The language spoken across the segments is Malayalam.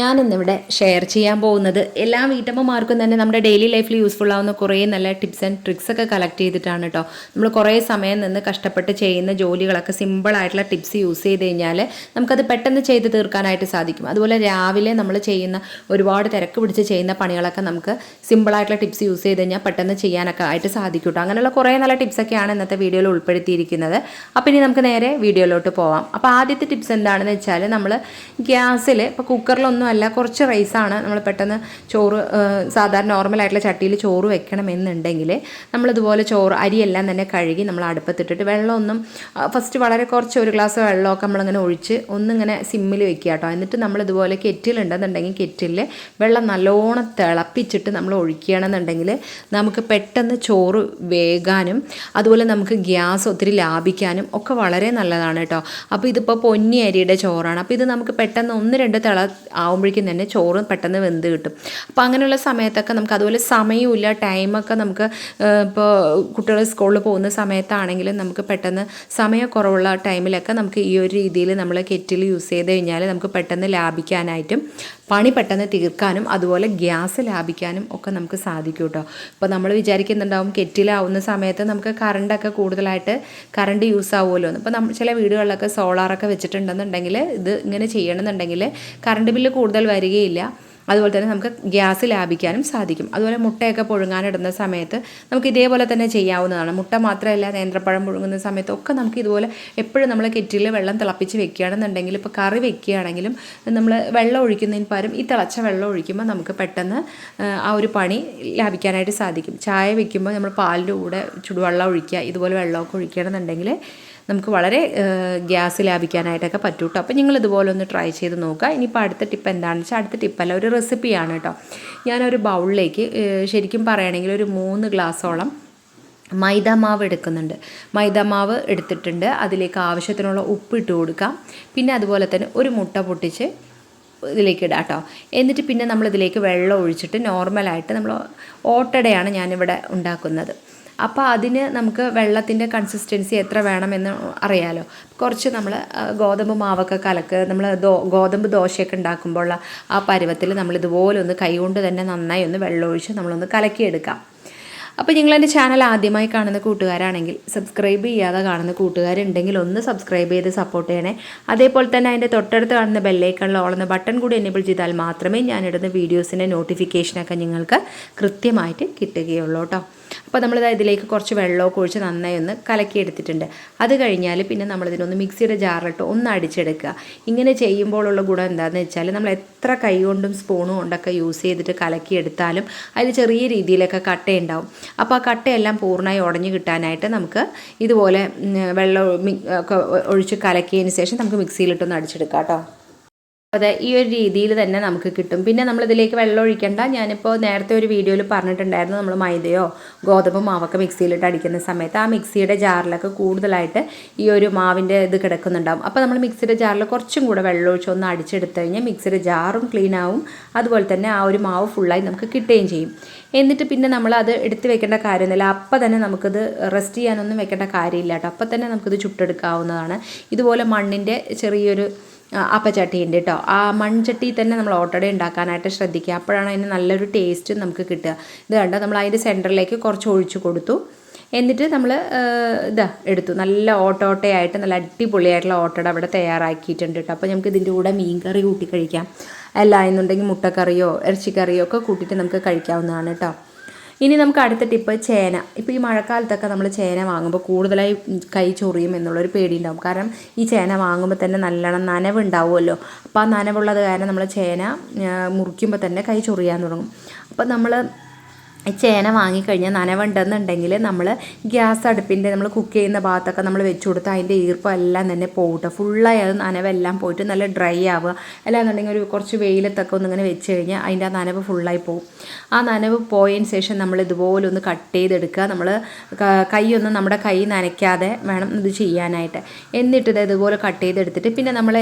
ഞാൻ ഇന്നിവിടെ ഷെയർ ചെയ്യാൻ പോകുന്നത് എല്ലാ വീട്ടമ്മമാർക്കും തന്നെ നമ്മുടെ ഡെയിലി ലൈഫിൽ യൂസ്ഫുൾ ആവുന്ന കുറേ നല്ല ടിപ്സ് ആൻഡ് ട്രിക്സ് ഒക്കെ കളക്ട് ചെയ്തിട്ടാണ് കേട്ടോ നമ്മൾ കുറേ സമയം നിന്ന് കഷ്ടപ്പെട്ട് ചെയ്യുന്ന ജോലികളൊക്കെ സിമ്പിൾ ആയിട്ടുള്ള ടിപ്സ് യൂസ് ചെയ്ത് കഴിഞ്ഞാൽ നമുക്കത് പെട്ടെന്ന് ചെയ്ത് തീർക്കാനായിട്ട് സാധിക്കും. അതുപോലെ രാവിലെ നമ്മൾ ചെയ്യുന്ന ഒരുപാട് തിരക്ക് പിടിച്ച് ചെയ്യുന്ന പണികളൊക്കെ നമുക്ക് സിമ്പിൾ ആയിട്ടുള്ള ടിപ്സ് യൂസ് ചെയ്ത് കഴിഞ്ഞാൽ പെട്ടെന്ന് ചെയ്യാനൊക്കെ ആയിട്ട് സാധിക്കും കേട്ടോ അങ്ങനെയുള്ള കുറേ നല്ല ടിപ്സൊക്കെയാണ് ഇന്നത്തെ വീഡിയോയിൽ ഉൾപ്പെടുത്തിയിരിക്കുന്നത്. അപ്പോൾ ഇനി നമുക്ക് നേരെ വീഡിയോയിലോട്ട് പോവാം. അപ്പോൾ ആദ്യത്തെ ടിപ്സ് എന്താണെന്ന് വെച്ചാൽ നമ്മൾ ഗ്യാസിൽ ഇപ്പോൾ കുക്കറിലൊന്നും അല്ല കുറച്ച് റൈസാണ് നമ്മൾ പെട്ടെന്ന് ചോറ് സാധാരണ നോർമലായിട്ടുള്ള ചട്ടിയിൽ ചോറ് വെക്കണമെന്നുണ്ടെങ്കിൽ നമ്മളിതുപോലെ ചോറ് അരിയെല്ലാം തന്നെ കഴുകി നമ്മൾ അടുപ്പത്തിട്ടിട്ട് വെള്ളമൊന്നും ഫസ്റ്റ് വളരെ കുറച്ച് ഒരു ഗ്ലാസ് വെള്ളമൊക്കെ നമ്മളിങ്ങനെ ഒഴിച്ച് ഒന്നിങ്ങനെ സിമ്മിൽ വെക്കുക കേട്ടോ. എന്നിട്ട് നമ്മളിതുപോലെ കെറ്റിലുണ്ടെന്നുണ്ടെങ്കിൽ കെറ്റിലിൽ വെള്ളം നല്ലോണം തിളപ്പിച്ചിട്ട് നമ്മൾ ഒഴിക്കുകയാണെന്നുണ്ടെങ്കിൽ നമുക്ക് പെട്ടെന്ന് ചോറ് വേകാനും അതുപോലെ നമുക്ക് ഗ്യാസ് ഒത്തിരി ലാഭിക്കാനും ഒക്കെ വളരെ നല്ലതാണ് കേട്ടോ. അപ്പോൾ ഇതിപ്പോൾ പൊന്നി അരിയുടെ ചോറാണ്. അപ്പോൾ ഇത് നമുക്ക് പെട്ടെന്ന് ഒന്ന് രണ്ട് തിള ആവുമ്പോഴേക്കും തന്നെ ചോറ് പെട്ടെന്ന് വെന്ത് കിട്ടും. അപ്പോൾ അങ്ങനെയുള്ള സമയത്തൊക്കെ നമുക്ക് അതുപോലെ സമയമില്ല ടൈമൊക്കെ നമുക്ക് ഇപ്പോൾ കുട്ടികൾ സ്കൂളിൽ പോകുന്ന സമയത്താണെങ്കിലും നമുക്ക് പെട്ടെന്ന് സമയക്കുറവുള്ള ടൈമിലൊക്കെ നമുക്ക് ഈ ഒരു രീതിയിൽ നമ്മൾ കെറ്റിൽ യൂസ് ചെയ്ത് കഴിഞ്ഞാൽ നമുക്ക് പെട്ടെന്ന് ലാഭിക്കാനായിട്ടും പണി പെട്ടെന്ന് തീർക്കാനും അതുപോലെ ഗ്യാസ് ലാഭിക്കാനും ഒക്കെ നമുക്ക് സാധിക്കും കേട്ടോ. ഇപ്പോൾ നമ്മൾ വിചാരിക്കുന്നുണ്ടാവും കെറ്റിലാവുന്ന സമയത്ത് നമുക്ക് കറണ്ടൊക്കെ കൂടുതലായിട്ട് കറണ്ട് യൂസ് ആവുമല്ലോ ഇപ്പോൾ നമ്മൾ ചില വീടുകളിലൊക്കെ സോളാറൊക്കെ വെച്ചിട്ടുണ്ടെന്നുണ്ടെങ്കിൽ ഇത് ഇങ്ങനെ ചെയ്യണമെന്നുണ്ടെങ്കിൽ കറണ്ട് ബില്ല് കൂടുതൽ വരികയില്ല. അതുപോലെ തന്നെ നമുക്ക് ഗ്യാസ് ലാഭിക്കാനും സാധിക്കും. അതുപോലെ മുട്ടയൊക്കെ പുഴുങ്ങാനിടുന്ന സമയത്ത് നമുക്ക് ഇതേപോലെ തന്നെ ചെയ്യാവുന്നതാണ്. മുട്ട മാത്രമല്ല നേന്ത്രപ്പഴം പുഴുങ്ങുന്ന സമയത്തൊക്കെ നമുക്ക് ഇതുപോലെ എപ്പോഴും നമ്മൾ കെറ്റിൽ വെള്ളം തിളപ്പിച്ച് വെക്കുകയാണെന്നുണ്ടെങ്കിൽ ഇപ്പോൾ കറി വെക്കുകയാണെങ്കിലും നമ്മൾ വെള്ളം ഒഴിക്കുന്നതിന് പകരം ഈ തിളച്ച വെള്ളം ഒഴിക്കുമ്പോൾ നമുക്ക് പെട്ടെന്ന് ആ, ഒരു പണി ലാഭിക്കാനായിട്ട് സാധിക്കും. ചായ വെക്കുമ്പോൾ നമ്മൾ പാലിന്റെ കൂടെ ചുടുവെള്ളം ഒഴിക്കുക ഇതുപോലെ വെള്ളമൊക്കെ ഒഴിക്കുകയാണെന്നുണ്ടെങ്കിൽ നമുക്ക് വളരെ ഗ്യാസ് ലാഭിക്കാനായിട്ടൊക്കെ പറ്റും കേട്ടോ അപ്പോൾ നിങ്ങൾ ഇതുപോലെ ഒന്ന് ട്രൈ ചെയ്ത് നോക്കുക. ഇനിയിപ്പോൾ അടുത്ത ടിപ്പ് എന്താണെന്ന് വെച്ചാൽ അടുത്ത ടിപ്പല്ല ഒരു റെസിപ്പിയാണ് കേട്ടോ ഞാനൊരു ബൗളിലേക്ക് ശരിക്കും പറയുകയാണെങ്കിൽ ഒരു മൂന്ന് ഗ്ലാസ്സോളം മൈദ മാവ് എടുക്കുന്നുണ്ട്. മൈദ മാവ് എടുത്തിട്ടുണ്ട്. അതിലേക്ക് ആവശ്യത്തിനുള്ള ഉപ്പ് ഇട്ട് കൊടുക്കാം. പിന്നെ അതുപോലെ തന്നെ ഒരു മുട്ട പൊട്ടിച്ച് ഇതിലേക്ക് ഇടാം കേട്ടോ എന്നിട്ട് പിന്നെ നമ്മൾ ഇതിലേക്ക് വെള്ളം ഒഴിച്ചിട്ട് നോർമലായിട്ട് നമ്മൾ ഓട്ടടയാണ് ഞാനിവിടെ ഉണ്ടാക്കുന്നത്. അപ്പോൾ അതിന് നമുക്ക് വെള്ളത്തിന്റെ കൺസിസ്റ്റൻസി എത്ര വേണമെന്ന് അറിയാലോ. കുറച്ച് നമ്മൾ ഗോതമ്പ് മാവൊക്കെ കലക്ക് നമ്മൾ ദോ ഗോതമ്പ് ദോശയൊക്കെ ഉണ്ടാക്കുമ്പോഴുള്ള ആ പരുവത്തിൽ നമ്മൾ ഇതുപോലെ ഒന്ന് കൈകൊണ്ട് തന്നെ നന്നായി ഒന്ന് വെള്ളമൊഴിച്ച് നമ്മളൊന്ന് കലക്കിയെടുക്കാം. അപ്പോൾ നിങ്ങൾ എന്റെ ചാനൽ ആദ്യമായി കാണുന്ന കൂട്ടുകാരാണെങ്കിൽ സബ്സ്ക്രൈബ് ചെയ്യാതെ കാണുന്ന കൂട്ടുകാരുണ്ടെങ്കിൽ ഒന്ന് സബ്സ്ക്രൈബ് ചെയ്ത് സപ്പോർട്ട് ചെയ്യണേ. അതേപോലെ തന്നെ അതിന്റെ തൊട്ടടുത്ത് കാണുന്ന ബെല്ലൈക്കണിൽ ഓളുന്ന ബട്ടൺ കൂടി എനേബിൾ ചെയ്താൽ മാത്രമേ ഞാനിടുന്ന വീഡിയോസിന്റെ നോട്ടിഫിക്കേഷനൊക്കെ നിങ്ങൾക്ക് കൃത്യമായിട്ട് കിട്ടുകയുള്ളൂ കേട്ടോ അപ്പോൾ നമ്മളിത് ഇതിലേക്ക് കുറച്ച് വെള്ളമൊക്കെ ഒഴിച്ച് നന്നായി ഒന്ന് കലക്കി എടുത്തിട്ടുണ്ട് അത് കഴിഞ്ഞാൽ പിന്നെ നമ്മളിതിനൊന്ന് മിക്സിയുടെ ജാറിലിട്ട് ഒന്ന് അടിച്ചെടുക്കുക. ഇങ്ങനെ ചെയ്യുമ്പോഴുള്ള ഗുണം എന്താണെന്ന് വെച്ചാൽ നമ്മൾ എത്ര കൈ കൊണ്ടും സ്പൂണും കൊണ്ടൊക്കെ യൂസ് ചെയ്തിട്ട് കലക്കി എടുത്താലും അതിൽ ചെറിയ രീതിയിലൊക്കെ കട്ടയുണ്ടാവും. അപ്പോൾ ആ കട്ടയെല്ലാം പൂർണമായി ഉടഞ്ഞു കിട്ടാനായിട്ട് നമുക്ക് ഇതുപോലെ വെള്ളം ഒക്കെ ഒഴിച്ച് കലക്കിയതിന് ശേഷം നമുക്ക് മിക്സിയിലിട്ടൊന്ന് അടിച്ചെടുക്കാം കേട്ടോ. അതെ ഈ ഒരു രീതിയിൽ തന്നെ നമുക്ക് കിട്ടും. പിന്നെ നമ്മൾ ഇതിലേക്ക് വെള്ളം ഒഴിക്കേണ്ട. ഞാനിപ്പോൾ നേരത്തെ ഒരു വീഡിയോയിൽ പറഞ്ഞിട്ടുണ്ടായിരുന്നു നമ്മൾ മൈദയോ ഗോതമ്പ് മാവൊക്കെ മിക്സിയിലിട്ട് അടിക്കുന്ന സമയത്ത് ആ മിക്സിയുടെ ജാറിലൊക്കെ കൂടുതലായിട്ട് ഈ ഒരു മാവിന്റെ ഇത് കിടക്കുന്നുണ്ടാവും. അപ്പോൾ നമ്മൾ മിക്സിയുടെ ജാറിൽ കുറച്ചും കൂടെ വെള്ളം ഒഴിച്ച് ഒന്ന് അടിച്ചെടുത്ത് കഴിഞ്ഞാൽ മിക്സിയുടെ ജാറും ക്ലീൻ ആവും. അതുപോലെ തന്നെ ആ ഒരു മാവ് ഫുള്ളായി നമുക്ക് കിട്ടുകയും ചെയ്യും. എന്നിട്ട് പിന്നെ നമ്മൾ അത് എടുത്ത് വെക്കേണ്ട കാര്യമൊന്നുമില്ല. അപ്പം തന്നെ നമുക്കത് റെസ്റ്റ് ചെയ്യാനൊന്നും വെക്കേണ്ട കാര്യമില്ല കേട്ടോ. അപ്പം തന്നെ നമുക്കിത് ചുട്ടെടുക്കാവുന്നതാണ്. ഇതുപോലെ മണ്ണിന്റെ ചെറിയൊരു അപ്പച്ചട്ടി ഉണ്ട് കേട്ടോ ആ മൺചട്ടി തന്നെ നമ്മൾ ഓട്ടട ഉണ്ടാക്കാനായിട്ട് ശ്രദ്ധിക്കുക. അപ്പോഴാണ് അതിന് നല്ലൊരു ടേസ്റ്റ് നമുക്ക് കിട്ടുക. ഇത് കണ്ടോ? നമ്മൾ അതിന്റെ സെന്ററിലേക്ക് കുറച്ച് ഒഴിച്ചു കൊടുത്തു. എന്നിട്ട് നമ്മൾ ഇതാ എടുത്തു. നല്ല ഓട്ടോട്ടയായിട്ട് നല്ല അടിപൊളിയായിട്ടുള്ള ഓട്ടട അവിടെ തയ്യാറാക്കിയിട്ടുണ്ട് കേട്ടോ അപ്പോൾ നമുക്ക് ഇതിന്റെ കൂടെ മീൻ കറി കൂട്ടി കഴിക്കാം. അല്ല എന്നുണ്ടെങ്കിൽ മുട്ടക്കറിയോ ഇറച്ചിക്കറിയോ ഒക്കെ കൂട്ടിയിട്ട് നമുക്ക് കഴിക്കാവുന്നതാണ് കേട്ടോ ഇനി നമുക്ക് അടുത്ത ടിപ്പ് ചേന. ഇപ്പോൾ ഈ മഴക്കാലത്തൊക്കെ നമ്മൾ ചേന വാങ്ങുമ്പോൾ കൂടുതലായി കൈ ചൊറിയും എന്നുള്ളൊരു പേടിയുണ്ടാവും. കാരണം ഈ ചേന വാങ്ങുമ്പോൾ തന്നെ നല്ലോണം നനവ് ഉണ്ടാവുമല്ലോ അപ്പോൾ ആ നനവുള്ളത് കാരണം നമ്മൾ ചേന മുറിക്കുമ്പോൾ തന്നെ കൈ ചൊറിയാൻ തുടങ്ങും. അപ്പോൾ നമ്മൾ ചേന വാങ്ങിക്കഴിഞ്ഞാൽ നനവുണ്ടെന്നുണ്ടെങ്കിൽ നമ്മൾ ഗ്യാസ് അടുപ്പിന്റെ നമ്മൾ കുക്ക് ചെയ്യുന്ന ഭാഗത്തൊക്കെ നമ്മൾ വെച്ച് കൊടുത്താൽ അതിന്റെ ഈർപ്പം എല്ലാം തന്നെ പോകട്ടെ ഫുള്ളായി അത് നനവെല്ലാം പോയിട്ട് നല്ല ഡ്രൈ ആവുക. അല്ലാന്നുണ്ടെങ്കിൽ ഒരു കുറച്ച് വെയിലത്തൊക്കെ ഒന്നിങ്ങനെ വെച്ച് കഴിഞ്ഞാൽ അതിന്റെ ആ നനവ് ഫുള്ളായി പോകും ആ നനവ് പോയതിന് ശേഷം നമ്മൾ ഇതുപോലെ ഒന്ന് കട്ട് ചെയ്തെടുക്കുക. നമ്മൾ കൈയൊന്നും നമ്മുടെ കൈ നനയ്ക്കാതെ വേണം ഇത് ചെയ്യാനായിട്ട്. എന്നിട്ട് ഇത് ഇതുപോലെ കട്ട് ചെയ്തെടുത്തിട്ട് പിന്നെ നമ്മൾ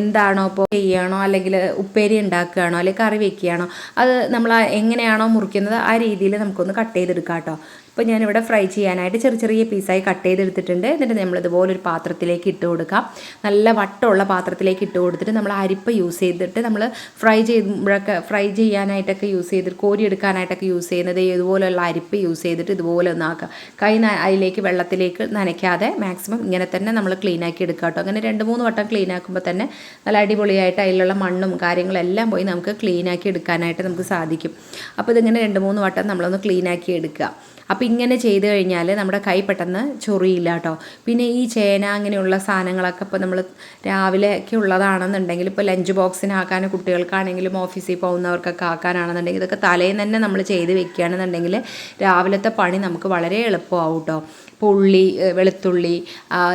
എന്താണോ ഇപ്പോൾ ചെയ്യണോ അല്ലെങ്കിൽ ഉപ്പേരി ഉണ്ടാക്കുകയാണോ അല്ലെങ്കിൽ കറി വെക്കുകയാണോ അത് നമ്മൾ എങ്ങനെയാണോ മുറിക്കുന്നത് ആ രീതിയിൽ നമുക്കൊന്ന് കട്ട് ചെയ്തെടുക്കാം കേട്ടോ. അപ്പോൾ ഞാനിവിടെ ഫ്രൈ ചെയ്യാനായിട്ട് ചെറിയ ചെറിയ പീസായി കട്ട് ചെയ്തെടുത്തിട്ടുണ്ട്. എന്നിട്ട് നമ്മൾ ഇതുപോലെ ഒരു പാത്രത്തിലേക്ക് ഇട്ട് കൊടുക്കാം. നല്ല വട്ടമുള്ള പാത്രത്തിലേക്ക് ഇട്ട് കൊടുത്തിട്ട് നമ്മൾ അരിപ്പ യൂസ് ചെയ്തിട്ട് നമ്മൾ ഫ്രൈ ചെയ്യുമ്പോഴൊക്കെ ഫ്രൈ ചെയ്യാനായിട്ടൊക്കെ യൂസ് ചെയ്തിട്ട് കോരി എടുക്കാനായിട്ടൊക്കെ യൂസ് ചെയ്യുന്നത് ഇതുപോലെയുള്ള അരിപ്പ് യൂസ് ചെയ്തിട്ട് ഇതുപോലെ ഒന്നാക്കുക കൈ അതിലേക്ക് വെള്ളത്തിലേക്ക് നനയ്ക്കാതെ മാക്സിമം ഇങ്ങനെ തന്നെ നമ്മൾ ക്ലീൻ ആക്കി എടുക്കുക കേട്ടോ. അങ്ങനെ രണ്ട് മൂന്ന് വട്ടം ക്ലീൻ ആക്കുമ്പോൾ തന്നെ നല്ല അടിപൊളിയായിട്ട് അതിലുള്ള മണ്ണും കാര്യങ്ങളെല്ലാം പോയി നമുക്ക് ക്ലീൻ ആക്കി എടുക്കാനായിട്ട് നമുക്ക് സാധിക്കും. അപ്പോൾ ഇതിങ്ങനെ രണ്ട് മൂന്ന് വട്ടം നമ്മളൊന്ന് ക്ലീൻ ആക്കി എടുക്കുക. അപ്പോൾ ഇങ്ങനെ ചെയ്ത് കഴിഞ്ഞാൽ നമ്മുടെ കൈ പെട്ടെന്ന് ചൊറിയില്ല കേട്ടോ പിന്നെ ഈ ചേന അങ്ങനെയുള്ള സാധനങ്ങളൊക്കെ ഇപ്പോൾ നമ്മൾ രാവിലെ ഒക്കെ ഉള്ളതാണെന്നുണ്ടെങ്കിൽ ഇപ്പോൾ ലഞ്ച് ബോക്സിനാക്കാൻ കുട്ടികൾക്കാണെങ്കിലും ഓഫീസിൽ പോകുന്നവർക്കൊക്കെ ആക്കാനാണെന്നുണ്ടെങ്കിൽ ഇതൊക്കെ തലേന്ന് തന്നെ നമ്മൾ ചെയ്ത് വെക്കുകയാണെന്നുണ്ടെങ്കിൽ രാവിലത്തെ പണി നമുക്ക് വളരെ എളുപ്പമാവും കേട്ടോ ഇപ്പോൾ ഉള്ളി വെളുത്തുള്ളി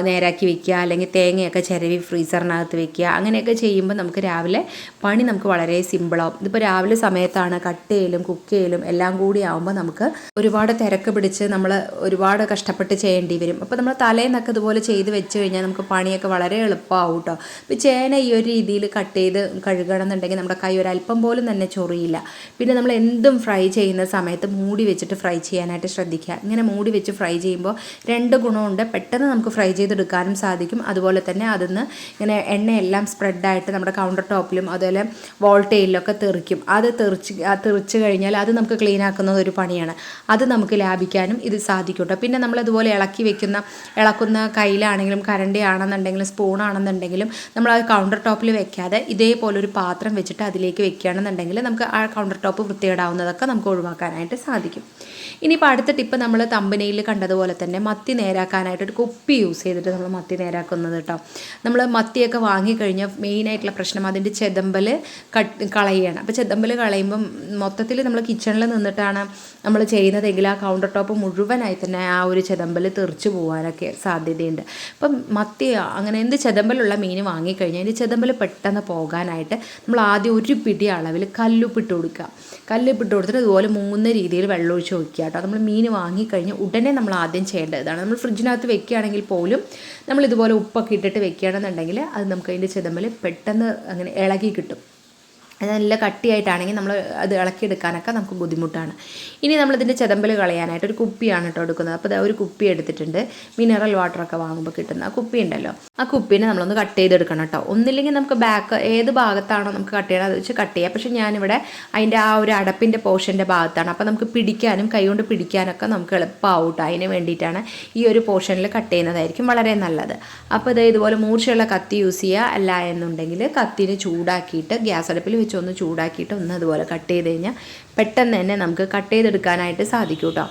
നേരാക്കി വെക്കുക അല്ലെങ്കിൽ തേങ്ങയൊക്കെ ചിരവി ഫ്രീസറിനകത്ത് വെക്കുക അങ്ങനെയൊക്കെ ചെയ്യുമ്പോൾ നമുക്ക് രാവിലെ പണി നമുക്ക് വളരെ സിമ്പിളാവും. ഇതിപ്പോൾ രാവിലെ സമയത്താണ് കട്ട് ചെയ്യലും കുക്ക് ചെയ്യലും എല്ലാം കൂടി ആവുമ്പോൾ നമുക്ക് ഒരുപാട് തിരക്ക് പിടിച്ച് നമ്മൾ ഒരുപാട് കഷ്ടപ്പെട്ട് ചെയ്യേണ്ടി വരും. അപ്പോൾ നമ്മൾ തലേന്നൊക്കെ ഇതുപോലെ ചെയ്ത് വെച്ച് കഴിഞ്ഞാൽ നമുക്ക് പണിയൊക്കെ വളരെ എളുപ്പമാവും കേട്ടോ. ഇപ്പോൾ ചേന ഈ ഒരു രീതിയിൽ കട്ട് ചെയ്ത് കഴുകണം എന്നുണ്ടെങ്കിൽ നമ്മുടെ കൈ ഒരല്പം പോലും തന്നെ ചൊറിയില്ല. പിന്നെ നമ്മൾ എന്തും ഫ്രൈ ചെയ്യുന്ന സമയത്ത് മൂടി വെച്ചിട്ട് ഫ്രൈ ചെയ്യാനായിട്ട് ശ്രദ്ധിക്കുക. ഇങ്ങനെ മൂടി വെച്ച് ഫ്രൈ ചെയ്യുമ്പോൾ രണ്ട് ഗുണമുണ്ട്. പെട്ടെന്ന് നമുക്ക് ഫ്രൈ ചെയ്തെടുക്കാനും സാധിക്കും. അതുപോലെ തന്നെ അതിന്ന് ഇങ്ങനെ എണ്ണയെല്ലാം സ്പ്രെഡായിട്ട് നമ്മുടെ കൗണ്ടർ ടോപ്പിലും അതുപോലെ വോൾട്ടേലൊക്കെ തെറിക്കും. അത് തെറിച്ച് തെറിച്ച് കഴിഞ്ഞാൽ അത് നമുക്ക് ക്ലീൻ ആക്കുന്നത് ഒരു പണിയാണ്. അത് നമുക്ക് ലാഭിക്കാനും ഇത് സാധിക്കും പിന്നെ നമ്മൾ ഇതുപോലെ ഇളക്കി വെക്കുന്ന ഇളക്കുന്ന കയ്യിലാണെങ്കിലും കരണ്ടി ആണെന്നുണ്ടെങ്കിലും സ്പൂൺ ആണെന്നുണ്ടെങ്കിലും നമ്മൾ ആ കൗണ്ടർ ടോപ്പിൽ വെക്കാതെ ഇതേപോലെ ഒരു പാത്രം വെച്ചിട്ട് അതിലേക്ക് വെക്കുകയാണെന്നുണ്ടെങ്കിൽ നമുക്ക് ആ കൗണ്ടർ ടോപ്പ് വൃത്തികേടാവുന്നതൊക്കെ നമുക്ക് ഒഴിവാക്കാനായിട്ട് സാധിക്കും. ഇനിയിപ്പോൾ അടുത്ത ടിപ്പ് നമ്മൾ തമ്പനയിൽ കണ്ടതുപോലെ തന്നെ മത്തി നേരാക്കാനായിട്ട് ഒരു കുപ്പി യൂസ് ചെയ്തിട്ട് നമ്മൾ മത്തി നേരാക്കുന്നത് കേട്ടോ നമ്മൾ മത്തിയൊക്കെ വാങ്ങിക്കഴിഞ്ഞാൽ മെയിനായിട്ടുള്ള പ്രശ്നം അതിന്റെ ചെതമ്പൽ കട്ട് കളയുകയാണ് അപ്പോൾ ചെതമ്പൽ കളയുമ്പം മൊത്തത്തിൽ നമ്മൾ കിച്ചണിൽ നിന്നിട്ടാണ് നമ്മൾ ചെയ്യുന്നതെങ്കിൽ ആ കൗണ്ടർ ടോപ്പ് മുഴുവനായി തന്നെ ആ ഒരു ചെതമ്പൽ തെറിച്ച് പോകാനൊക്കെ സാധ്യതയുണ്ട്. അപ്പം മത്തി അങ്ങനെ എന്ത് ചെതമ്പലുള്ള മീൻ വാങ്ങിക്കഴിഞ്ഞാൽ അതിന്റെ ചെതമ്പൽ പെട്ടെന്ന് പോകാനായിട്ട് നമ്മൾ ആദ്യം ഒരു പിടി അളവിൽ കല്ലുപ്പിട്ട് കൊടുക്കുക. കല്ലുപ്പിട്ട് കൊടുത്തിട്ട് ഇതുപോലെ മൂന്ന് രീതിയിൽ വെള്ളം ഒഴിച്ച് വയ്ക്കുക കേട്ടോ നമ്മൾ മീൻ വാങ്ങിക്കഴിഞ്ഞ് ഉടനെ നമ്മൾ ആദ്യം ചെയ്യേണ്ടത് ഇതാണ് നമ്മൾ ഫ്രിഡ്ജിനകത്ത് വെക്കുകയാണെങ്കിൽ പോലും നമ്മൾ ഇതുപോലെ ഉപ്പൊക്കെ ഇട്ടിട്ട് വെക്കുകയാണെന്നുണ്ടെങ്കിൽ അത് നമുക്ക് അതിന്റെ ചെതമ്പൽ പെട്ടെന്ന് അങ്ങനെ ഇളകി കിട്ടും. നല്ല കട്ടിയായിട്ടാണെങ്കിൽ നമ്മൾ അത് ഇളക്കിയെടുക്കാനൊക്കെ നമുക്ക് ബുദ്ധിമുട്ടാണ്. ഇനി നമ്മളിതിന്റെ ചെതമ്പൽ കളയാനായിട്ട് ഒരു കുപ്പിയാണ് കേട്ടോ എടുക്കുന്നത്. അപ്പോൾ ഒരു കുപ്പി എടുത്തിട്ടുണ്ട്. മിനറൽ വാട്ടറൊക്കെ വാങ്ങുമ്പോൾ കിട്ടുന്ന ആ കുപ്പി ഉണ്ടല്ലോ. ആ കുപ്പീനെ നമ്മളൊന്ന് കട്ട് ചെയ്തെടുക്കണം കേട്ടോ. ഒന്നില്ലെങ്കിൽ നമുക്ക് ബാക്ക് ഏത് ഭാഗത്താണോ നമുക്ക് കട്ട് ചെയ്യണം അത് വെച്ച് കട്ട് ചെയ്യാം. പക്ഷേ ഞാനിവിടെ അതിന്റെ ആ ഒരു അടപ്പിന്റെ പോർഷന്റെ ഭാഗത്താണ്. അപ്പോൾ നമുക്ക് പിടിക്കാനും കൈകൊണ്ട് പിടിക്കാനൊക്കെ നമുക്ക് എളുപ്പമാവും കേട്ടോ. അതിന് വേണ്ടിയിട്ടാണ് ഈ ഒരു പോർഷനിൽ കട്ട് ചെയ്യുന്നതായിരിക്കും വളരെ നല്ലത്. അപ്പോൾ ഇത് ഇതുപോലെ മൂർച്ചയുള്ള കത്തി യൂസ് ചെയ്യുക അല്ല എന്നുണ്ടെങ്കിൽ കത്തിനെ ചൂടാക്കിയിട്ട് ഗ്യാസ് അടുപ്പിൽ വെച്ച് ഒന്ന് ചൂടാക്കിയിട്ട് ഒന്ന് അതുപോലെ കട്ട് ചെയ്ത് കഴിഞ്ഞാൽ പെട്ടെന്ന് തന്നെ നമുക്ക് കട്ട് ചെയ്തെടുക്കാനായിട്ട് സാധിക്കും കേട്ടോ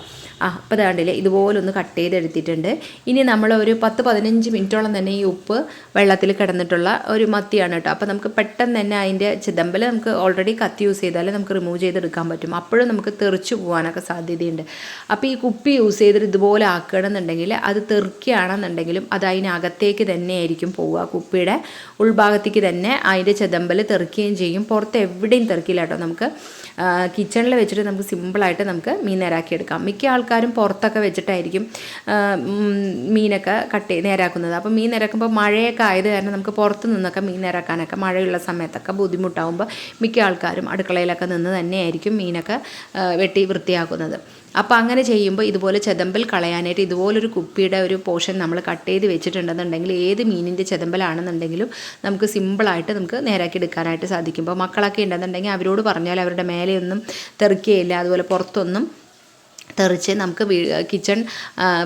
ആ അപ്പോൾ കണ്ടില്ലേ ഇതുപോലെ ഒന്ന് കട്ട് ചെയ്തെടുത്തിട്ടുണ്ട് ഇനി നമ്മൾ ഒരു പത്ത് പതിനഞ്ച് മിനിറ്റോളം തന്നെ ഈ ഉപ്പ് വെള്ളത്തിൽ കിടന്നിട്ടുള്ള ഒരു മത്തിയാണ് കേട്ടോ. അപ്പോൾ നമുക്ക് പെട്ടെന്ന് തന്നെ അതിന്റെ ചിതമ്പൽ നമുക്ക് ഓൾറെഡി കത്തി യൂസ് ചെയ്താലേ നമുക്ക് റിമൂവ് ചെയ്തെടുക്കാൻ പറ്റും. അപ്പോഴും നമുക്ക് തെറിച്ച് പോകാനൊക്കെ സാധ്യതയുണ്ട്. അപ്പോൾ ഈ കുപ്പി യൂസ് ചെയ്തിട്ട് ഇതുപോലെ ആക്കുകയാണെന്നുണ്ടെങ്കിൽ അത് തെറിക്കുകയാണെന്നുണ്ടെങ്കിലും അത് അതിനകത്തേക്ക് തന്നെ ആയിരിക്കും പോവുക കുപ്പിയുടെ ഉൾഭാഗത്തേക്ക് തന്നെ അതിന്റെ ചിതമ്പൽ തെറിക്കുകയും ചെയ്യും. പുറത്ത് എവിടെയും തെറിക്കില്ല കേട്ടോ നമുക്ക്. കിച്ചണിൽ വെച്ചിട്ട് നമുക്ക് സിമ്പിളായിട്ട് നമുക്ക് മീൻ നേരാക്കി എടുക്കാം. മിക്ക ആൾക്കാരും പുറത്തൊക്കെ വെച്ചിട്ടായിരിക്കും മീനൊക്കെ കട്ട് നേരാക്കുന്നത്. അപ്പോൾ മീൻ നേരാക്കുമ്പോൾ മഴയൊക്കെ ആയത് കാരണം നമുക്ക് പുറത്ത് നിന്നൊക്കെ മീൻ നേരാക്കാനൊക്കെ മഴയുള്ള സമയത്തൊക്കെ ബുദ്ധിമുട്ടാകുമ്പോൾ മിക്ക ആൾക്കാരും അടുക്കളയിലൊക്കെ നിന്ന് തന്നെയായിരിക്കും മീനൊക്കെ വെട്ടി വൃത്തിയാക്കുന്നത്. അപ്പോൾ അങ്ങനെ ചെയ്യുമ്പോൾ ഇതുപോലെ ചെതമ്പൽ കളയാനായിട്ട് ഇതുപോലൊരു കുപ്പിയുടെ ഒരു പോർഷൻ നമ്മൾ കട്ട് ചെയ്ത് വെച്ചിട്ടുണ്ടെന്നുണ്ടെങ്കിൽ ഏത് മീനിന്റെ ചെതമ്പലാണെന്നുണ്ടെങ്കിലും നമുക്ക് സിമ്പിളായിട്ട് നമുക്ക് നേരാക്കി എടുക്കാനായിട്ട് സാധിക്കും. ഇപ്പോൾ മക്കളൊക്കെ ഉണ്ടെന്നുണ്ടെങ്കിൽ അവരോട് പറഞ്ഞാൽ അവരുടെ മേലെയൊന്നും തെറിക്കുകയില്ല. അതുപോലെ പുറത്തൊന്നും തെറിച്ച് നമുക്ക് കിച്ചൺ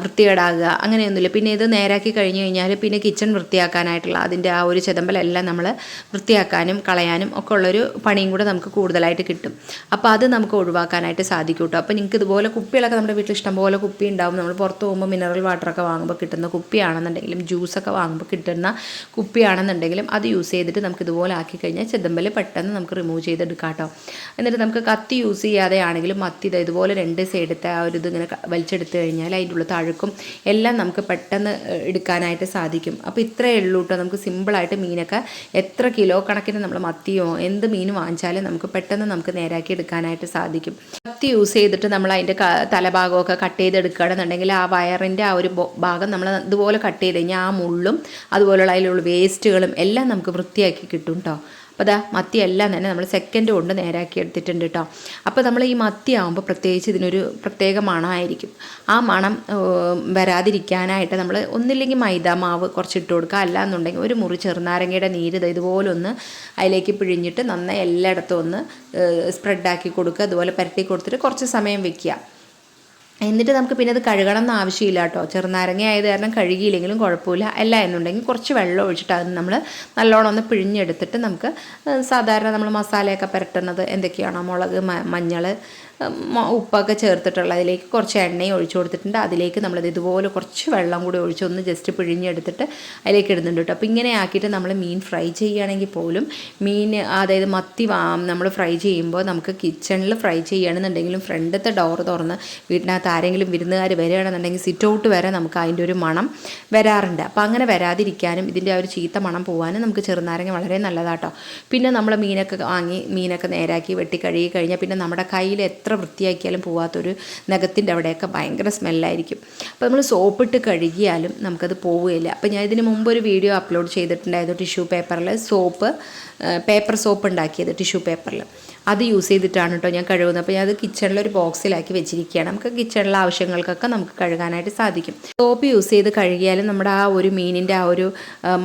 വൃത്തികേടാകുക അങ്ങനെയൊന്നുമില്ല. പിന്നെ ഇത് നേരാക്കി കഴിഞ്ഞ് കഴിഞ്ഞാൽ പിന്നെ കിച്ചൺ വൃത്തിയാക്കാനായിട്ടുള്ള അതിന്റെ ആ ഒരു ചെതമ്പലെല്ലാം നമ്മൾ വൃത്തിയാക്കാനും കളയാനും ഒക്കെ ഉള്ളൊരു പണിയും കൂടെ നമുക്ക് കൂടുതലായിട്ട് കിട്ടും. അപ്പോൾ അത് നമുക്ക് ഒഴിവാക്കാനായിട്ട് സാധിക്കും കേട്ടോ അപ്പോൾ നിങ്ങൾക്ക് ഇതുപോലെ കുപ്പികളൊക്കെ നമ്മുടെ വീട്ടിൽ ഇഷ്ടംപോലെ കുപ്പി ഉണ്ടാവും. നമ്മൾ പുറത്ത് പോകുമ്പോൾ മിനറൽ വാട്ടറൊക്കെ വാങ്ങുമ്പോൾ കിട്ടുന്ന കുപ്പിയാണെന്നുണ്ടെങ്കിലും ജ്യൂസൊക്കെ വാങ്ങുമ്പോൾ കിട്ടുന്ന കുപ്പിയാണെന്നുണ്ടെങ്കിലും അത് യൂസ് ചെയ്തിട്ട് നമുക്ക് ഇതുപോലെ ആക്കി കഴിഞ്ഞാൽ ചെതമ്പൽ പെട്ടെന്ന് നമുക്ക് റിമൂവ് ചെയ്തെടുക്കാം കേട്ടോ എന്നിട്ട് നമുക്ക് കത്തി യൂസ് ചെയ്യാതെ ആണെങ്കിലും മത്തി ഇതുപോലെ രണ്ട് സൈഡത്തെ ആ ഒരു ഇതിങ്ങനെ വലിച്ചെടുത്തു കഴിഞ്ഞാൽ അതിന്റെ ഉള്ള തഴുക്കും എല്ലാം നമുക്ക് പെട്ടെന്ന് എടുക്കാനായിട്ട് സാധിക്കും. അപ്പോൾ ഇത്രയേ ഉള്ളൂ കേട്ടോ നമുക്ക് സിമ്പിളായിട്ട് മീനൊക്കെ എത്ര കിലോ കണക്കിന് നമ്മൾ മത്തിയോ എന്ത് മീൻ വാങ്ങിച്ചാലും നമുക്ക് പെട്ടെന്ന് നമുക്ക് നേരാക്കി എടുക്കാനായിട്ട് സാധിക്കും. കത്തി യൂസ് ചെയ്തിട്ട് നമ്മൾ അതിന്റെ തലഭാഗമൊക്കെ കട്ട് ചെയ്തെടുക്കുകയാണെന്നുണ്ടെങ്കിൽ ആ വയറിന്റെ ആ ഒരു ഭാഗം നമ്മൾ ഇതുപോലെ കട്ട് ചെയ്ത് കഴിഞ്ഞാൽ ആ മുള്ളും അതുപോലെയുള്ള അതിലുള്ള വേസ്റ്റുകളും എല്ലാം നമുക്ക് വൃത്തിയാക്കി കിട്ടും കേട്ടോ അപ്പോൾ അതാ മത്തിയെല്ലാം തന്നെ നമ്മൾ സെക്കൻഡ് കൊണ്ട് നേരാക്കി എടുത്തിട്ടുണ്ട് കേട്ടോ അപ്പോൾ നമ്മൾ ഈ മത്തി ആകുമ്പോൾ പ്രത്യേകിച്ച് ഇതിനൊരു പ്രത്യേക മണമായിരിക്കും. ആ മണം വരാതിരിക്കാനായിട്ട് നമ്മൾ ഒന്നില്ലെങ്കിൽ മൈദ മാവ് കുറച്ച് ഇട്ട് കൊടുക്കുക അല്ലാന്നുണ്ടെങ്കിൽ ഒരു മുറി ചെറുനാരങ്ങയുടെ നീര് ഇതുപോലെ ഒന്ന് അതിലേക്ക് പിഴിഞ്ഞിട്ട് നന്നായി എല്ലായിടത്തും ഒന്ന് സ്പ്രെഡാക്കി കൊടുക്കുക അതുപോലെ പരത്തി കൊടുത്തിട്ട് കുറച്ച് സമയം വെക്കുക എന്നിട്ട് നമുക്ക് പിന്നെ അത് കഴുകണം എന്ന് ആവശ്യമില്ല കേട്ടോ. ചെറുനാരങ്ങ ആയത് കാരണം കഴുകിയില്ലെങ്കിലും കുഴപ്പമില്ല. അല്ല എന്നുണ്ടെങ്കിൽ കുറച്ച് വെള്ളം ഒഴിച്ചിട്ട് അത് നമ്മൾ നല്ലോണം ഒന്ന് പിഴിഞ്ഞെടുത്തിട്ട് നമുക്ക് സാധാരണ നമ്മൾ മസാലയൊക്കെ പുരട്ടുന്നത് എന്തൊക്കെയാണോ? മുളക് മഞ്ഞൾ ഉപ്പൊക്കെ ചേർത്തിട്ടുള്ള അതിലേക്ക് കുറച്ച് എണ്ണയും ഒഴിച്ചു കൊടുത്തിട്ടുണ്ട്. അതിലേക്ക് നമ്മളത് ഇതുപോലെ കുറച്ച് വെള്ളം കൂടി ഒഴിച്ച് ഒന്ന് ജസ്റ്റ് പിഴിഞ്ഞെടുത്തിട്ട് അതിലേക്ക് ഇടുന്നുണ്ട് കേട്ടോ. അപ്പോൾ ഇങ്ങനെ ആക്കിയിട്ട് നമ്മൾ മീൻ ഫ്രൈ ചെയ്യുകയാണെങ്കിൽ പോലും മീൻ അതായത് മത്തി നമ്മൾ ഫ്രൈ ചെയ്യുമ്പോൾ നമുക്ക് കിച്ചണിൽ ഫ്രൈ ചെയ്യുകയാണെന്നുണ്ടെങ്കിലും ഫ്രണ്ടത്തെ ഡോർ തുറന്ന് വീട്ടിനകത്ത് ആരെങ്കിലും വിരുന്നുകാർ വരികയാണെന്നുണ്ടെങ്കിൽ സിറ്റ് ഔട്ട് വരെ നമുക്ക് അതിന്റെ ഒരു മണം വരാറുണ്ട്. അപ്പോൾ അങ്ങനെ വരാതിരിക്കാനും ഇതിന്റെ ആ ഒരു ചീത്ത മണം പോകാനും നമുക്ക് ചെറുനാരങ്ങ വളരെ നല്ലതാട്ടോ. പിന്നെ നമ്മൾ മീനൊക്കെ വാങ്ങി മീനൊക്കെ നേരാക്കി വെട്ടി കഴുകി കഴിഞ്ഞാൽ പിന്നെ നമ്മുടെ കയ്യിൽ എത്ര വൃത്തിയാക്കിയാലും പോവാത്തൊരു നഖത്തിന്റെ അവിടെയൊക്കെ ഭയങ്കര സ്മെല്ലായിരിക്കും. അപ്പോൾ നമ്മൾ സോപ്പിട്ട് കഴുകിയാലും നമുക്കത് പോവുകയില്ല. അപ്പോൾ ഞാൻ ഇതിന് മുമ്പ് ഒരു വീഡിയോ അപ്ലോഡ് ചെയ്തിട്ടുണ്ടായിരുന്നു ടിഷ്യൂ പേപ്പറിൽ സോപ്പ് പേപ്പർ സോപ്പ് ഉണ്ടാക്കിയത് ടിഷ്യൂ പേപ്പറിൽ. അത് യൂസ് ചെയ്തിട്ടാണ് കേട്ടോ ഞാൻ കഴുകുന്നത്. അപ്പോൾ ഞാൻ അത് കിച്ചണിലൊരു ബോക്സിലാക്കി വെച്ചിരിക്കുകയാണ്. നമുക്ക് കിച്ചണിലെ ആവശ്യങ്ങൾക്കൊക്കെ നമുക്ക് കഴുകാനായിട്ട് സാധിക്കും. സോപ്പ് യൂസ് ചെയ്ത് കഴുകിയാലും നമ്മുടെ ആ ഒരു മീനിന്റെ ആ ഒരു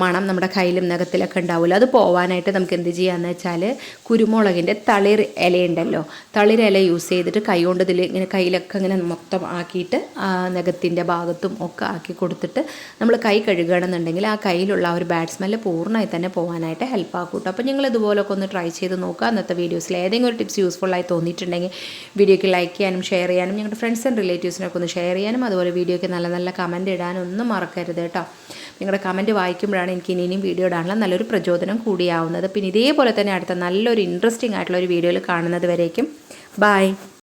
മണം നമ്മുടെ കയ്യിലും നഖത്തിലൊക്കെ ഉണ്ടാവില്ല അത് പോവാനായിട്ട് നമുക്ക് എന്ത് ചെയ്യാന്ന് വെച്ചാൽ കുരുമുളകിന്റെ തളിർ ഇലയുണ്ടല്ലോ. തളിർ ഇല യൂസ് ചെയ്തിട്ട് കൈ കൊണ്ട് ഇതിൽ ഇങ്ങനെ കയ്യിലൊക്കെ ഇങ്ങനെ മൊത്തം ആക്കിയിട്ട് നഖത്തിന്റെ ഭാഗത്തും ഒക്കെ ആക്കി കൊടുത്തിട്ട് നമ്മൾ കൈ കഴുകുകയാണെന്നുണ്ടെങ്കിൽ ആ കയ്യിലുള്ള ആ ഒരു ബാഡ് സ്മെല്ല് പൂർണമായി തന്നെ പോകാനായിട്ട് ഹെൽപ്പ് ആക്കും കേട്ടോ. അപ്പോൾ നിങ്ങൾ ഇതുപോലൊക്കെ ഒന്ന് ട്രൈ ചെയ്ത് നോക്കുക. അന്നത്തെ വീഡിയോസിൽ ഏതെങ്കിലും ഒരു ടിപ്സ് യൂസ്ഫുൾ ആയി തോന്നിയിട്ടുണ്ടെങ്കിൽ വീഡിയോയ്ക്ക് ലൈക്ക് ചെയ്യാനും ഷെയർ ചെയ്യാനും ഞങ്ങളുടെ ഫ്രണ്ട്സ് ആൻഡ് റിലേറ്റീവ്സിനൊക്കെ ഒന്ന് ഷെയർ ചെയ്യാനും അതുപോലെ വീഡിയോയ്ക്ക് നല്ല നല്ല കമന്റ് ഇടാനും ഒന്നും മറക്കരുത് കേട്ടോ. നിങ്ങളുടെ കമന്റ് വായിക്കുമ്പോഴാണ് എനിക്ക് ഇനി ഇനിയും വീഡിയോ ഇടാനുള്ള നല്ലൊരു പ്രചോദനം കൂടിയാവുന്നത്. പിന്നെ ഇതേപോലെ തന്നെ അടുത്ത നല്ലൊരു ഇൻട്രസ്റ്റിംഗ് ആയിട്ടുള്ള ഒരു വീഡിയോയിൽ കാണുന്നത് വരേക്കും. ബൈ